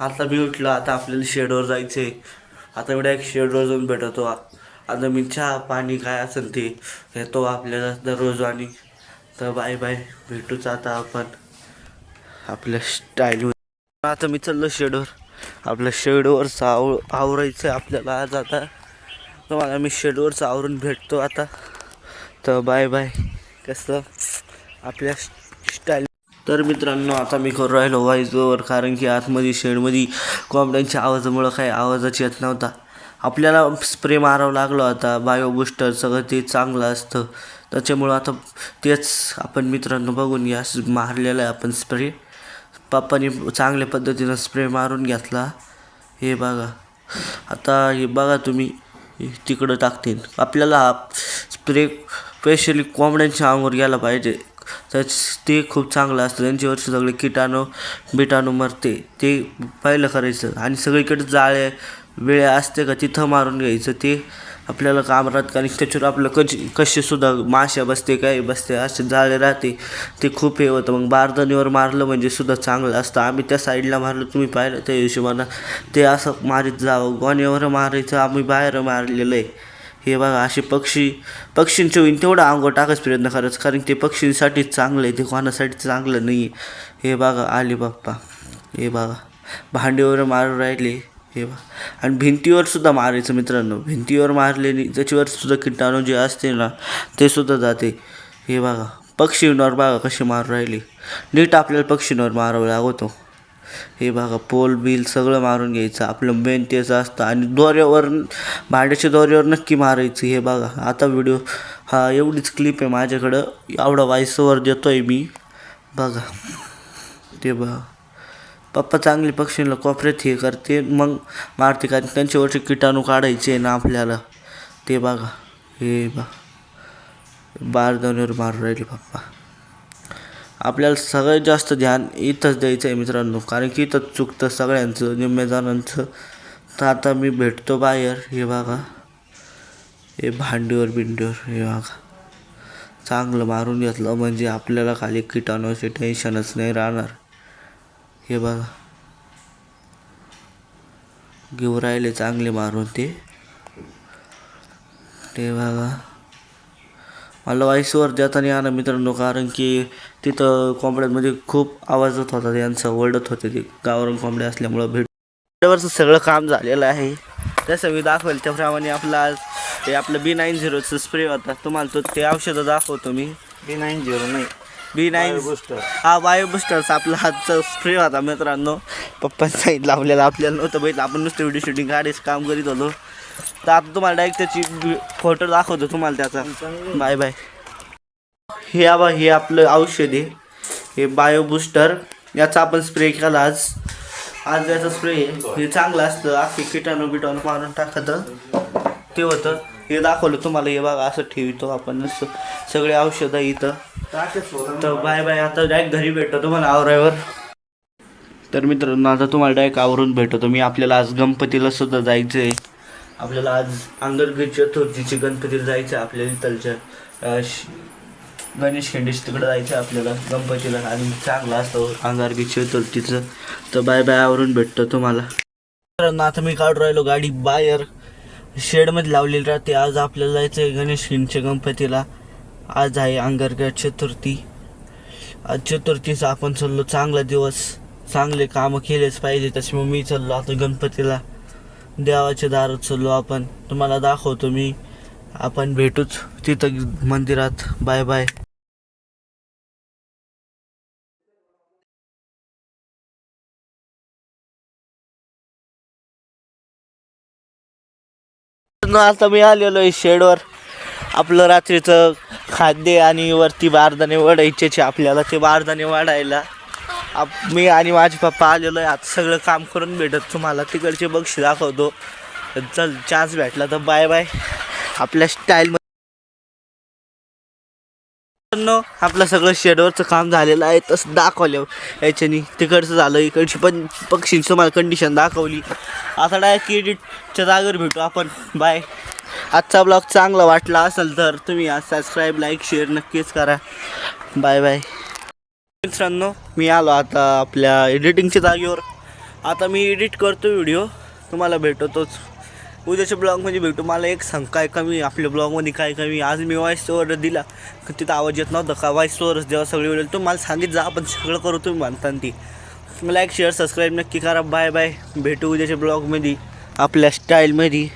आता मी उठलो आता आपल्याला शेडवर जायचं आहे आता मी डायरेक्ट शेडवर जाऊन भेटतो. आता मी चहा पाणी काय असेल ते घेतो आपल्याला दररोज आणि. तर बाय बाय भेटूच आता आपण. आपल्या स्टाईलवर आता मी चाललो शेडवर आपल्या शेडवरचं आव आवरायचं आहे आपल्याला आज आता. तुम्हाला मी शेडवरचं आवरून भेटतो आता. तर बाय बाय कसं? आपल्या तर मित्रांनो आता मी करू राहिलो व्हॉइसओवर कारण की आतमध्ये शेडमध्ये कोंबड्यांच्या आवाजामुळं काही आवाजाची येत नव्हता. आपल्याला स्प्रे मारावं लागलो आता बायो बुस्टर सगळं ते चांगलं असतं. त्याच्यामुळं आता तेच आपण मित्रांनो बघून घ्या मारलेलं आहे आपण स्प्रे पप्पानी चांगल्या पद्धतीनं स्प्रे मारून घेतला. हे बघा. आता हे बघा तुम्ही तिकडं टाकतील. आपल्याला स्प्रे स्पेशली कोंबड्यांच्या अंगावर गेला पाहिजे. तर ते खूप चांगलं असतं. त्यांच्यावरचे सगळे किटाणू बिटाणू मरते ते पहिलं करायचं. आणि सगळीकडे जाळे वेळे असते का तिथं मारून घ्यायचं. ते आपल्याला काम राहत. कारण त्याच्यावर आपलं कशी कशी सुद्धा माश्या बसते काय बसते असे जाळे राहते. ते खूप हे होतं. मग बारदानीवर मारलं म्हणजे सुद्धा चांगलं असतं. आम्ही त्या साईडला मारलं तुम्ही पाहिलं त्या हिशोबानं. ते असं मारीत जावं. गोण्यावर मारायचं आम्ही बाहेर मारलेलं आहे. हे बघा असे पक्षी पक्षींचे होईन तेवढं अंगो टाकायचा प्रयत्न करायचं कारण ते पक्षींसाठीच चांगलं आहे ते कोणासाठी चांगलं नाही आहे. हे बघा आले बाप्पा हे बघा भांडीवर मारून राहिले हे बघा. आणि भिंतीवर सुद्धा मारायचं मित्रांनो भिंतीवर मारलेली त्याच्यावर सुद्धा किटाणू जे असते ना ते सुद्धा जाते. हे बघा पक्षींवर बघा कसे मारून राहिले. नीट आपल्याला पक्षींवर मारावं लागतो. हे बघा पोल बिल सगळं मारून घ्यायचं. आपलं मेन तेच असतं. आणि दोऱ्यावर भांड्याच्या दोऱ्यावर नक्की मारायचं. हे बघा आता व्हिडिओ हा एवढीच क्लिप आहे माझ्याकडं. एवढा वायसवर देतो आहे मी. बघा ते बघा. पप्पा चांगले पक्षींना कोपऱ्यात हे करते. मग मारते कारण त्यांच्यावरचे किटाणू काढायचे आहे ना आपल्याला. ते बघा हे बा बारदानीवर मारून राहिले पप्पा. आपल्याला सगळ्यात जास्त ध्यान इथंच द्यायचं आहे मित्रांनो. कारण की इथंच चुकतं सगळ्यांचं निम्म्या तर आता मी भेटतो बाहेर हे बघा. हे भांडीवर बिंडीवर हे बघा. चांगलं मारून घेतलं म्हणजे आपल्याला खाली किटाणूचे टेन्शनच नाही राहणार. हे बघा. घेऊ राहिले चांगले मारून ते. ते बघा. मला वाईसवर देता नाही मित्रांनो कारण की तिथं कोंबड्यांमध्ये म्हणजे खूप आवाज होत होता यांचं ओरडत होते ते. गावरून कोंबड्या असल्यामुळं भेट वरचं सगळं काम झालेलं आहे. तसं मी दाखवेल त्याप्रमाणे आपला ते आपलं बी नाईन झिरोचं स्प्रे होता. तुम्हाला तो ते औषधं दाखवतो मी. बी नाईन झिरो नाही. बी नाईन बुस्टर हा बायो बुस्टरचा आपला हातचा स्प्रे होता मित्रांनो. पप्पाने सांगितलं आपल्याला आपल्याला नव्हतं बघितलं आपण नुसतं व्हिडिओ शूटिंग काढायचं काम करीत होतो. तर आता तुम्हाला डायरेक्ट त्याची फोटो दाखवतो तुम्हाला त्याचा. बाय बाय हे आबा हे आपलं औषध. आहे हे बायो बुस्टर याचा आपण स्प्रे केला आज. आज याचा स्प्रे हे चांगलं असतं. अख्खे किटाणू बिटाणू मारून टाकतं. ते होतं. हे दाखवलं तुम्हाला हे बघा असं ठेवतो आपण. सगळे औषधं इथं. तर बाय बाय आता डायरेक्ट घरी भेटतो तुम्हाला आवरायवर. तर मित्रांनो आता तुम्हाला डायरेक्ट आवरून भेटतो. मी आपल्याला आज गणपतीला सुद्धा जायचं आहे आपल्याला आज अंगणगीर चतुर्थीची गणपतीला जायचं आहे आपल्याला इथलच्या श- गणेश खिंडीच तिकडं जायचं आहे आपल्याला गणपतीला. आणि चांगलं असतं अंगारगी चतुर्थीचं. तर बाय बाय आवरून भेटतो तुम्हाला. मित्रांनो आता मी काढून राहिलो गाडी बाहेर. शेडमध्ये लावलेली राहते. आज आपल्याला जायचं आहे गणेश गणपतीला. आज आहे अंगारगड चतुर्थी. आज चतुर्थीचा आपण चाललो चांगला दिवस. चांगले कामं केलेच पाहिजे. त्याच्यामुळे मी चाललो आता गणपतीला. देवाच्या दारात चाललो आपण. तुम्हाला दाखवतो मी. आपण भेटूच तिथं मंदिरात. Bye bye. आता मी आलेलो आहे शेडवर. आपलं रात्रीचं खाद्य आणि वरती बारदाणे वाढायचे आपल्याला ते बारदाणे वाढायला आप मी आणि माझे पप्पा आलेलो आहे. आता सगळं काम करून भेटत तुम्हाला. तिकडचे बक्षी दाखवतो. चल चान्स भेटला तर बाय बाय आपल्या स्टाईल आपलं सगळं शेडवरचं काम झालेलं आहे तसं दाखवलं. याच्यानी तिकडचं झालं इकडची पण पक्षींचं तुम्हाला कंडिशन दाखवली. आता डायरेक्ट एडिटच्या जागेवर भेटू आपण. बाय आजचा ब्लॉग चांगला वाटला असेल तर तुम्ही आज सबस्क्राईब लाईक शेअर नक्कीच करा. बाय बाय मित्रांनो मी आलो आता आपल्या एडिटिंगच्या जागेवर. आता मी एडिट करतो व्हिडिओ तुम्हाला भेटतोच. उद्याच्या ब्लॉगमध्ये भेटू. मला एक सांग काय कमी आपल्या ब्लॉगमध्ये काय कमी आज मी वॉईस ओवर दिला. तिथं आवाज येत नव्हता का? वॉईस ओवरच द्यावा सगळी व्हिडिओ तू मला सांगित जा आपण सगळं करू तुम्ही म्हणता ती. लाईक शेअर सबस्क्राईब नक्की करा. बाय बाय भेटू उद्याच्या ब्लॉगमध्ये आपल्या स्टाईलमध्ये